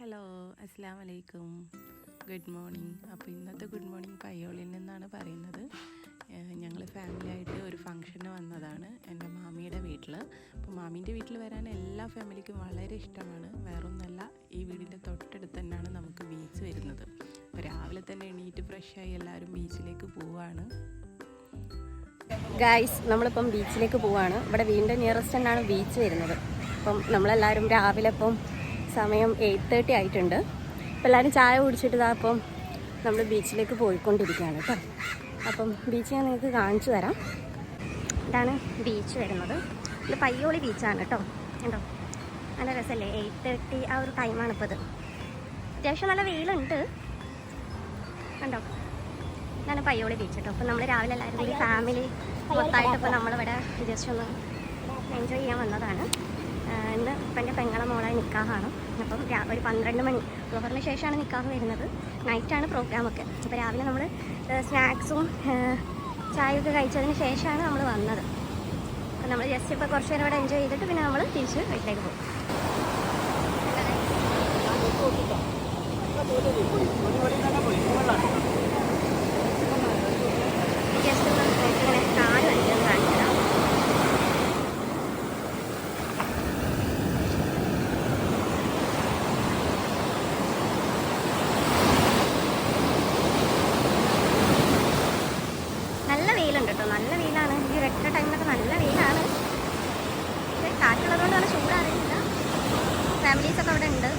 Hello അസ്സാം വലൈക്കും good morning അപ്പോൾ ഇന്നത്തെ ഗുഡ് മോർണിംഗ് പയ്യോളിൽ നിന്നാണ് പറയുന്നത്. ഞങ്ങൾ ഫാമിലി ആയിട്ട് ഒരു ഫംഗ്ഷന് വന്നതാണ് എന്റെ മാമിയുടെ വീട്ടിൽ അപ്പോൾ മാമീന്റെ വീട്ടിൽ വരാൻ എല്ലാ ഫാമിലിക്കും വളരെ ഇഷ്ടമാണ്. വേറൊന്നല്ല ഈ വീടിന്റെ തൊട്ടടുത്ത് തന്നെയാണ് നമുക്ക് ബീച്ച് വരുന്നത്. അപ്പോൾ രാവിലെ തന്നെ എണീറ്റ് ഫ്രഷായി എല്ലാവരും ബീച്ചിലേക്ക് പോവാണ്. ഗായ്സ് നമ്മളിപ്പം ബീച്ചിലേക്ക് പോവാണ്. ഇവിടെ വീടിന്റെ നിയറസ്റ്റ് തന്നെയാണ് ബീച്ച് വരുന്നത്. അപ്പം നമ്മളെല്ലാവരും രാവിലെ ഇപ്പം സമയം എയ്റ്റ് തേർട്ടി ആയിട്ടുണ്ട്. അപ്പം എല്ലാവരും ചായ കുടിച്ചിട്ട് ഇതാ അപ്പം നമ്മൾ ബീച്ചിലേക്ക് പോയിക്കൊണ്ടിരിക്കുകയാണ് കേട്ടോ. അപ്പം ബീച്ച് ഞാൻ നിങ്ങൾക്ക് കാണിച്ചു തരാം. ഇതാണ് ബീച്ച് വരുന്നത്. ഇത് പയ്യോളി ബീച്ചാണ് കേട്ടോ. കണ്ടോ? നല്ല രസമല്ലേ എയ്റ്റ് തേർട്ടി ആ ഒരു ടൈമാണ് ഇപ്പോൾ ഇത് അത്യാവശ്യം നല്ല വെയിലുണ്ട്. കണ്ടോ? ഇതാണ് പയ്യോളി ബീച്ച് കേട്ടോ. അപ്പോൾ നമ്മൾ രാവിലെ എല്ലാവരും ഫാമിലി മൊത്തമായിട്ട് ഇപ്പോൾ നമ്മളിവിടെ ജസ്റ്റ് ഒന്ന് എൻജോയ് ചെയ്യാൻ വന്നതാണ്. ഇന്ന് ഇപ്പം എന്റെ പെങ്ങളെ മോളെ നിക്കാഹാണ് അപ്പം ഒരു പന്ത്രണ്ട് മണി ഫ്ലോറിന് ശേഷമാണ് നിക്കാഹ് വരുന്നത്. നൈറ്റാണ് പ്രോഗ്രാമൊക്കെ. അപ്പോൾ രാവിലെ നമ്മൾ സ്നാക്സും ചായയൊക്കെ കഴിച്ചതിന് ശേഷമാണ് നമ്മൾ വന്നത്. അപ്പം നമ്മൾ ജസ്റ്റ് ഇപ്പോൾ കുറച്ച് നേരം ഇവിടെ എൻജോയ് ചെയ്തിട്ട് പിന്നെ നമ്മൾ തിരിച്ച് വീട്ടിലേക്ക് പോകും ഒന്ന് നിങ്ങൾക്ക് ഇങ്ങനെ കാൽ കളിക്കാൻ കാണിച്ചതാണ് നല്ല വെയിലുണ്ട് കേട്ടോ നല്ല വെയിലാണ്. ഈ വെട്ട ടൈമിലൊക്കെ നല്ല വെയിലാണ്. കാറ്റുള്ളതുകൊണ്ട് നല്ല ചൂടാറിയില്ല. ഫാമിലീസൊക്കെ അവിടെ ഉണ്ട്.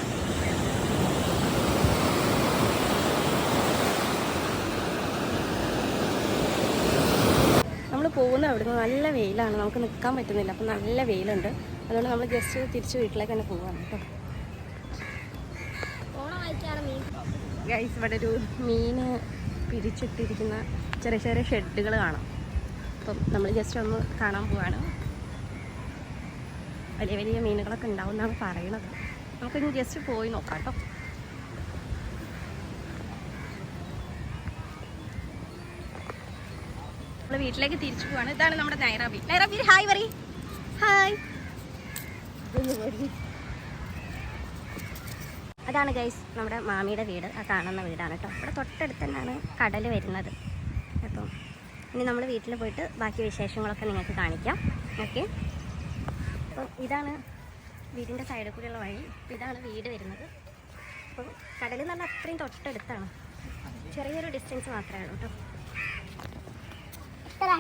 നമ്മൾ പോകുന്ന അവിടുന്ന് നല്ല വെയിലാണ്. നമുക്ക് നിൽക്കാൻ പറ്റുന്നില്ല. അപ്പം നല്ല വെയിലുണ്ട്. അതുകൊണ്ട് നമ്മൾ ജസ്റ്റ് തിരിച്ച് വീട്ടിലേക്ക് തന്നെ പോവാണ് കേട്ടോ. ഗൈസ് ഇവിടെ ഒരു മീന് പിരിച്ചിട്ടിരിക്കുന്ന ചെറിയ ചെറിയ ഷെഡുകൾ കാണാം. അപ്പം നമ്മൾ ജസ്റ്റ് ഒന്ന് കാണാൻ പോവാണ്. വലിയ വലിയ മീനുകളൊക്കെ ഉണ്ടാവും എന്നാണ് പറയണത് നമുക്കിനി ജസ്റ്റ് പോയി നോക്കാം കേട്ടോ. നമ്മൾ വീട്ടിലേക്ക് തിരിച്ചു പോവാണ്. ഇതാണ് നമ്മുടെ നൈറാബി. നൈറാബി ഹായ് പറ ഹായ് അതാണ് ഗൈസ് നമ്മുടെ മാമിയുടെ വീട്. ആ കാണുന്ന വീടാണ് കേട്ടോ. ഇവിടെ തൊട്ടടുത്ത് തന്നെയാണ് കടൽ വരുന്നത്. അപ്പം ഇനി നമ്മൾ വീട്ടിൽ പോയിട്ട് ബാക്കി വിശേഷങ്ങളൊക്കെ നിങ്ങൾക്ക് കാണിക്കാം. ഓക്കെ? അപ്പം ഇതാണ് വീടിന്റെ സൈഡിൽ കൂടെയുള്ള വഴി. ഇതാണ് വീട് വരുന്നത്. അപ്പം എന്ന് പറഞ്ഞാൽ അത്രയും തൊട്ടടുത്താണ്. ചെറിയൊരു ഡിസ്റ്റൻസ് മാത്രമേ ഉള്ളൂ കേട്ടോ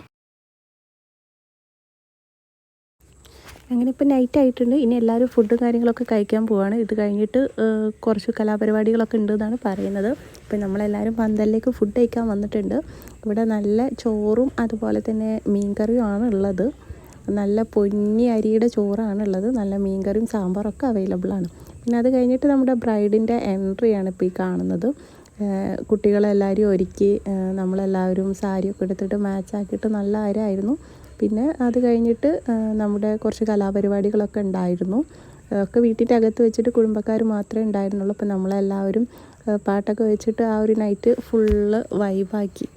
അങ്ങനെ ഇപ്പോൾ നൈറ്റ് ആയിട്ടുണ്ട്. ഇനി എല്ലാവരും ഫുഡും കാര്യങ്ങളൊക്കെ കഴിക്കാൻ പോവാണ്. ഇത് കഴിഞ്ഞിട്ട് കുറച്ച് കലാപരിപാടികളൊക്കെ ഉണ്ട് എന്നാണ് പറയുന്നത്. ഇപ്പം നമ്മളെല്ലാവരും പന്തലിലേക്ക് ഫുഡ് കഴിക്കാൻ വന്നിട്ടുണ്ട്. ഇവിടെ നല്ല ചോറും അതുപോലെ തന്നെ മീൻകറിയും ആണ് ഉള്ളത്. നല്ല പൊന്നി അരിയുടെ ചോറാണ് ഉള്ളത്. നല്ല മീൻകറിയും സാമ്പാറൊക്കെ അവൈലബിൾ ആണ്. പിന്നെ അത് കഴിഞ്ഞിട്ട് നമ്മുടെ ബ്രൈഡിന്റെ എൻട്രിയാണ് ഇപ്പോൾ ഈ കാണുന്നത്. കുട്ടികളെല്ലാവരും ഒരുക്കി നമ്മളെല്ലാവരും സാരിയൊക്കെ എടുത്തിട്ട് മാച്ച് ആക്കിയിട്ട് നല്ല ആരായിരുന്നു പിന്നെ അത് കഴിഞ്ഞിട്ട് നമ്മുടെ കുറച്ച് കലാപരിപാടികളൊക്കെ ഉണ്ടായിരുന്നു. ഒക്കെ വീട്ടിന്റെ അകത്ത് വെച്ചിട്ട് കുടുംബക്കാർ മാത്രമേ ഉണ്ടായിരുന്നുള്ളൂ. അപ്പോൾ നമ്മളെല്ലാവരും പാട്ടൊക്കെ വെച്ചിട്ട് ആ ഒരു നൈറ്റ് ഫുള്ള് വൈബാക്കി